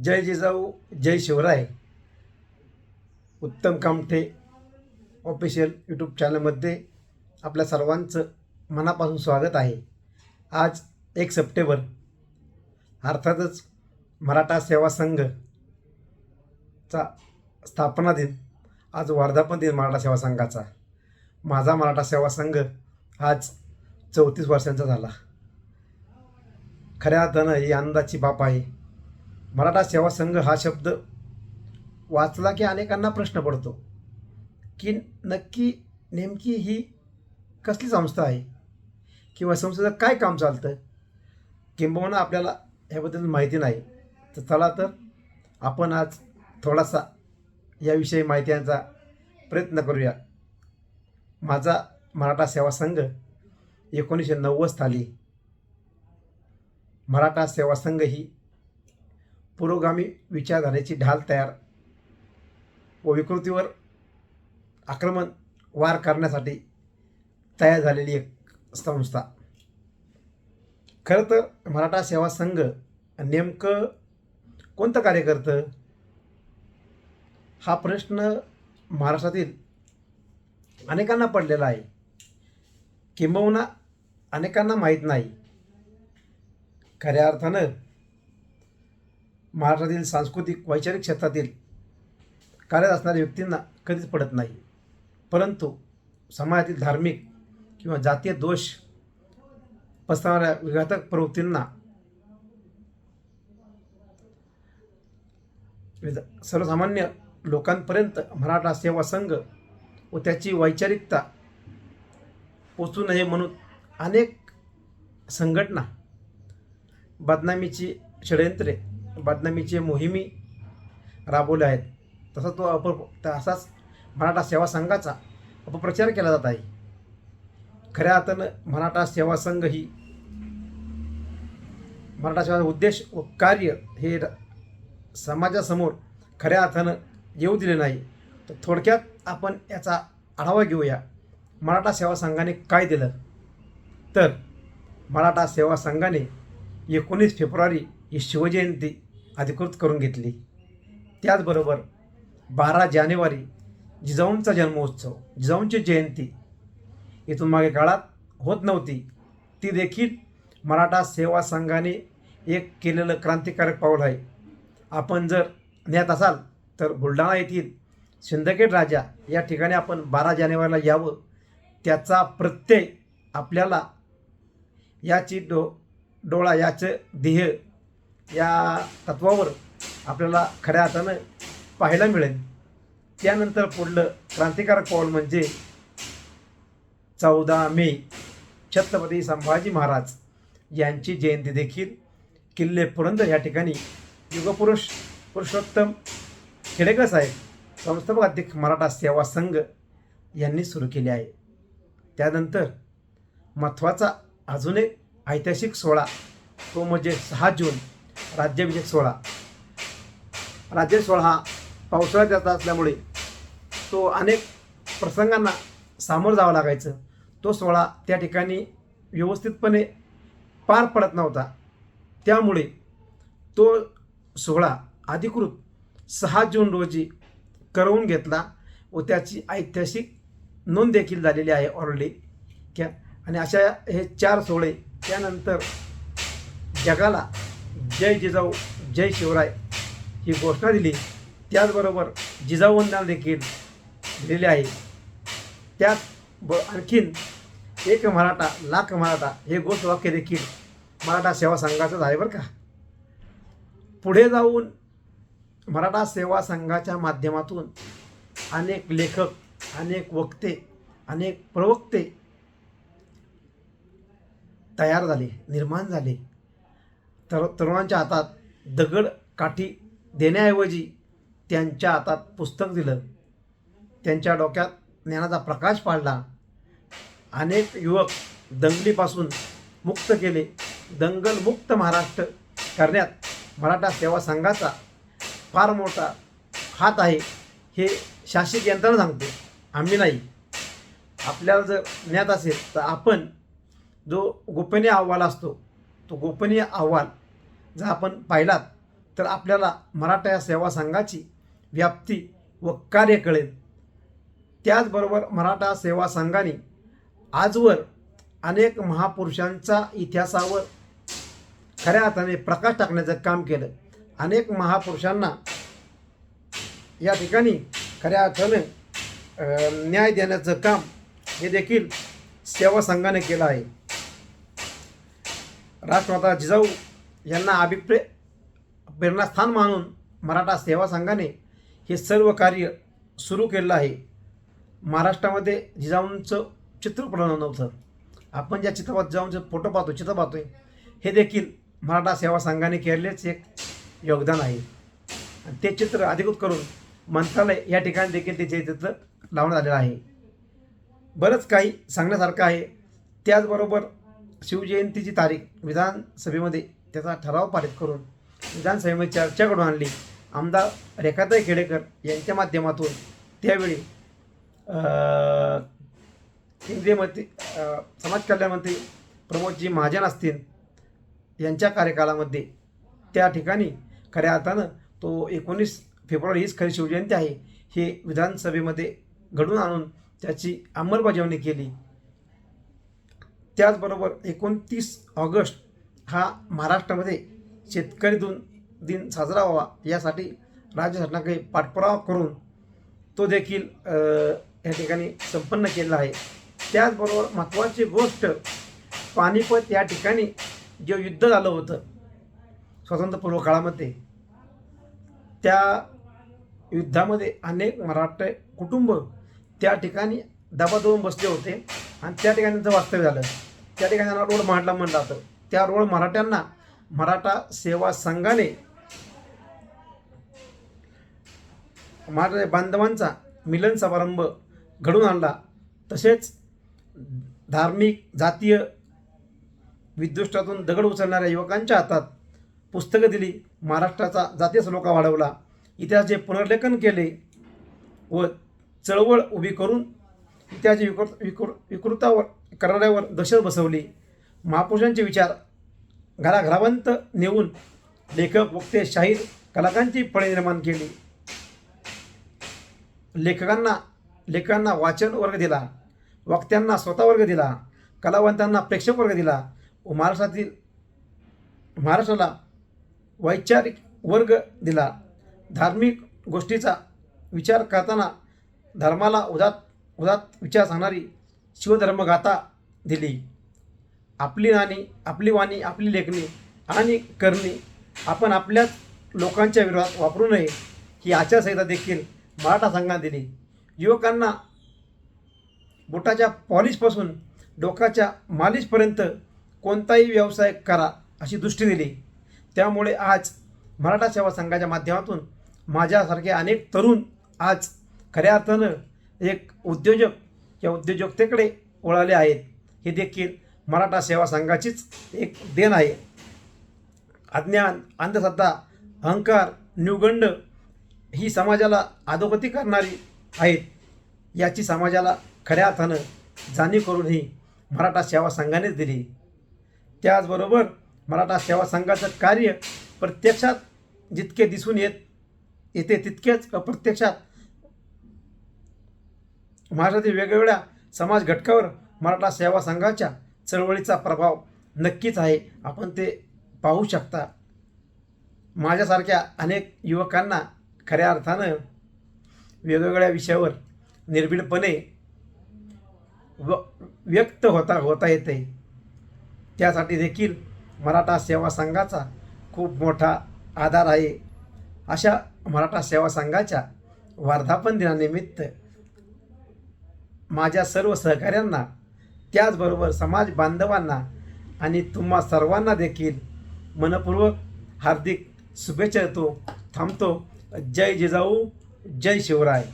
जय जिजाऊ जय शिवराय. उत्तम Kamthe official YouTube चॅनलमध्ये आपल्या सर्वांचं मनापासून स्वागत आहे. आज एक सप्टेंबर. अर्थातच मराठा सेवा संघचा स्थापना दिन आज वर्धापन दिन मराठा सेवा संघाचा. माझा मराठा सेवा संघ आज चौतीस वर्षांचा झाला. खऱ्या अर्थानं ही आनंदाची बाब आहे. मराठा सेवा संघ हा शब्द वाचला की अनेकांना प्रश्न पडतो की नक्की नेमकी ही कसली संस्था आहे? किंवा संस्थेचं काय काम चालतं किंबहुना आपल्याला ह्याबद्दल माहिती नाही. तर चला तर आपण आज थोडासा याविषयी माहितीचा प्रयत्न करूया. माझा मराठा सेवा संघ एकोणीसशे नव्वद साली मराठा सेवा संघ ही पुरोगामी विचारधारेची ढाल तयार व विकृतीवर आक्रमण वार करण्यासाठी तयार झालेली एक संस्था. खरं तर मराठा सेवा संघ नेमकं कोणतं कार्य करतं? हा प्रश्न महाराष्ट्रातील अनेकांना पडलेला आहे. किंबहुना अनेकांना माहीत नाही. खऱ्या अर्थानं महाराष्ट्रातील सांस्कृतिक वैचारिक क्षेत्रातील कार्यरत असणाऱ्या व्यक्तींना कधीच पडत नाही. परंतु समाजातील धार्मिक किंवा जातीय दोष पसरणाऱ्या विघातक प्रवृत्तींना सर्वसामान्य लोकांपर्यंत मराठा सेवा संघ व त्याची वैचारिकता पोचू नये म्हणून अनेक संघटना बदनामीची षडयंत्रे बदनामीचे मोहिमी राबवल्या आहेत. तसा तो अप तसाच मराठा सेवा संघाचा अपप्रचार केला जात आहे. खऱ्या अर्थानं मराठा सेवा संघ ही मराठा सेवा उद्देश व कार्य हे र- समाजासमोर खऱ्या अर्थानं येऊ दिले नाही. तर थोडक्यात आपण याचा आढावा घेऊया. मराठा सेवा संघाने काय दिलं? तर मराठा सेवा संघाने एकोणीस फेब्रुवारी ही शिवजयंती अधिकृत करून घेतली. त्याचबरोबर बारा जानेवारी जिजाऊंचा जन्मोत्सव जिजाऊंची जयंती इथून मागे काळात होत नव्हती. ती देखील मराठा सेवा संघाने एक केलेलं क्रांतिकारक पाऊल आहे. आपण जर ज्ञात असाल तर बुलढाणा येथील सिंदखेड राजा या ठिकाणी आपण बारा जानेवारीला यावं. त्याचा प्रत्यय आपल्याला याची डो डोळा याचं ध्येय या तत्वावर आपल्याला खऱ्या अर्थानं पाहायला मिळेल. त्यानंतर पुढलं क्रांतिकारक पाऊल म्हणजे चौदा मे छत्रपती संभाजी महाराज यांची जयंती देखील किल्ले पुरंदर या ठिकाणी युगपुरुष पुरुषोत्तम खेडेकर साहेब संस्थापक अध्यक्ष मराठा सेवा संघ यांनी सुरू केले आहे. त्यानंतर महत्त्वाचा अजून एक ऐतिहासिक सोहळा तो म्हणजे सहा जून राज्याभिषेक सोहळा. राज्य सोहळा हा पावसाळ्यात जात असल्यामुळे तो अनेक प्रसंगांना सामोरं जावं लागायचं. तो सोहळा त्या ठिकाणी व्यवस्थितपणे पार पडत नव्हता. त्यामुळे तो सोहळा अधिकृत सहा जून रोजी करवून घेतला व त्याची ऐतिहासिक नोंद देखील झालेली आहे ऑलरेडी. क्या? आणि अशा हे चार सोहळे त्यानंतर जगाला जय जिजाऊ जय शिवराय ही घोषणा दिली. त्याचबरोबर जिजाऊवंदना देखील दिलेली आहे. त्यात ब आणखीन एक मराठा लाख मराठा हे घोषवाक्य देखील मराठा सेवा संघाचंच आहे बरं का. पुढे जाऊन मराठा सेवा संघाच्या माध्यमातून अनेक लेखक अनेक वक्ते अनेक प्रवक्ते तयार झाले निर्माण झाले. तर तरुणांच्या हातात दगड काठी देण्याऐवजी त्यांच्या हातात पुस्तक दिलं. त्यांच्या डोक्यात ज्ञानाचा प्रकाश पाडला. अनेक युवक दंगलीपासून मुक्त केले. दंगलमुक्त महाराष्ट्र करण्यात मराठा सेवा संघाचा फार मोठा हात आहे हे शासकीय यंत्रणा सांगते. आम्ही नाही. आपल्याला जर ज्ञात असेल तर आपण जो गोपनीय अहवाल असतो तो गोपनीय अहवाल जर आपण पाहिलात तर आपल्याला मराठा या सेवा संघाची व्याप्ती व कार्य कळेल. त्याचबरोबर मराठा सेवा संघाने आजवर अनेक महापुरुषांचा इतिहासावर खऱ्या अर्थाने प्रकाश टाकण्याचं काम केलं. अनेक महापुरुषांना या ठिकाणी खऱ्या अर्थाने न्याय देण्याचं काम हे देखील सेवा संघाने केलं आहे. राष्ट्रमाता जिजाऊ यांना अभिप्रे प्रेरणास्थान मानून मराठा सेवा संघाने हे सर्व कार्य सुरू केलेलं आहे. महाराष्ट्रामध्ये जिजाऊंचं चित्र पडलं नव्हतं. आपण ज्या चित्रपट जिजाऊंचं फोटो पाहतो चित्र पाहतोय हे देखील मराठा सेवा संघाने केलेलेच एक योगदान आहे. ते चित्र अधिकृत करून मंत्रालय या ठिकाणी देखील त्याचे चित्र लावण्यात आलेलं आहे. बरंच काही सांगण्यासारखं आहे. त्याचबरोबर शिवजयंतीची तारीख विधानसभेमध्ये त्याचा ठराव पारित करून विधानसभेमध्ये चर्चा घडून आणली. आमदार रेखाताई खेडेकर यांच्या माध्यमातून त्यावेळी केंद्रीय मंत्री समाज कल्याण मंत्री प्रमोदजी महाजन असतील यांच्या कार्यकालामध्ये त्या ठिकाणी खऱ्या अर्थानं तो एकोणीस फेब्रुवारी हीच खरी शिवजयंती आहे. हे विधानसभेमध्ये घडून आणून त्याची अंमलबजावणी केली. त्याचबरोबर एकोणतीस ऑगस्ट हा महाराष्ट्रामध्ये शेतकरी दोन दिन साजरा व्हावा यासाठी राज्य शासनाकडे पाठपुरावा करून तो देखील या ठिकाणी संपन्न केलेला आहे. त्याचबरोबर महत्त्वाची गोष्ट पानिपत या ठिकाणी जे युद्ध झालं होतं स्वातंत्र्यपूर्व काळामध्ये त्या युद्धामध्ये अनेक मराठा कुटुंब त्या ठिकाणी दबा बसले होते आणि त्या ठिकाणी त्यांचं वास्तव्य झालं. त्या ठिकाणी रोड मांडला म्हणलं जातं. त्या रोड मराठ्यांना मराठा सेवा संघाने मराठा बांधवांचा मिलन समारंभ घडून आणला. तसेच धार्मिक जातीय विद्वेष्टातून दगड उचलणाऱ्या युवकांच्या हातात पुस्तकं दिली. महाराष्ट्राचा जातीय सलोखा वाढवला. इतिहासाचे पुनर्लेखन केले व चळवळ उभी करून इतिहासाची विकृ विकृ विकृतावर करणाऱ्यावर दहशत बसवली. महापुरुषांचे विचार घराघरावंत नेऊन लेखक वक्ते शाहीर कलाकांची फळे निर्माण केली. लेखकांना लेखकांना वाचन वर्ग दिला वक्त्यांना स्वतः वर्ग दिला कलावंतांना प्रेक्षक वर्ग दिला. व महाराष्ट्रातील महाराष्ट्राला वैचारिक वर्ग दिला. धार्मिक गोष्टीचा विचार करताना धर्माला उदात उदात विचार सांगणारी शिवधर्मगाथा दिली. आपली नाणी आपली वाणी आपली लेखणी आणि करणी आपण आपल्याच लोकांच्या विरोधात वापरू नये ही आचारसंहिता देखील मराठा संघाने दिली. युवकांना बोटाच्या पॉलिशपासून डोकाच्या मालिशपर्यंत कोणताही व्यवसाय करा अशी दृष्टी दिली. त्यामुळे आज मराठा सेवा संघाच्या माध्यमातून माझ्यासारखे अनेक तरुण आज खऱ्या अर्थानं एक उद्योजक या उद्योजकतेकडे वळाले आहेत. हे देखील मराठा सेवा संघाचीच एक देण आहे. अज्ञान अंधश्रद्धा अहंकार न्यूगंड ही समाजाला अधोगती करणारी आहेत. याची समाजाला खऱ्या अर्थानं जाणीव करून ही मराठा सेवा संघानेच दिली. त्याचबरोबर मराठा सेवा संघाचं कार्य प्रत्यक्षात जितके दिसून येत येते तितकेच अप्रत्यक्षात महाराष्ट्रातील वेगवेगळ्या समाज घटकावर मराठा सेवा संघाच्या चळवळीचा प्रभाव नक्कीच आहे. आपण ते पाहू शकता. माझ्यासारख्या अनेक युवकांना खऱ्या अर्थानं वेगवेगळ्या विषयावर निर्भीडपणे व व्यक्त होता होता येते त्यासाठी देखील मराठा सेवा संघाचा खूप मोठा आधार आहे. अशा मराठा सेवा संघाच्या वर्धापन दिनानिमित्त माझ्या सर्व सहकाऱ्यांना त्याचबरोबर समाज बांधवांना आणि तुम्हा सर्वांना देखील मनपूर्वक हार्दिक शुभेच्छा देतो. थांबतो. जय जिजाऊ. जय शिवराय.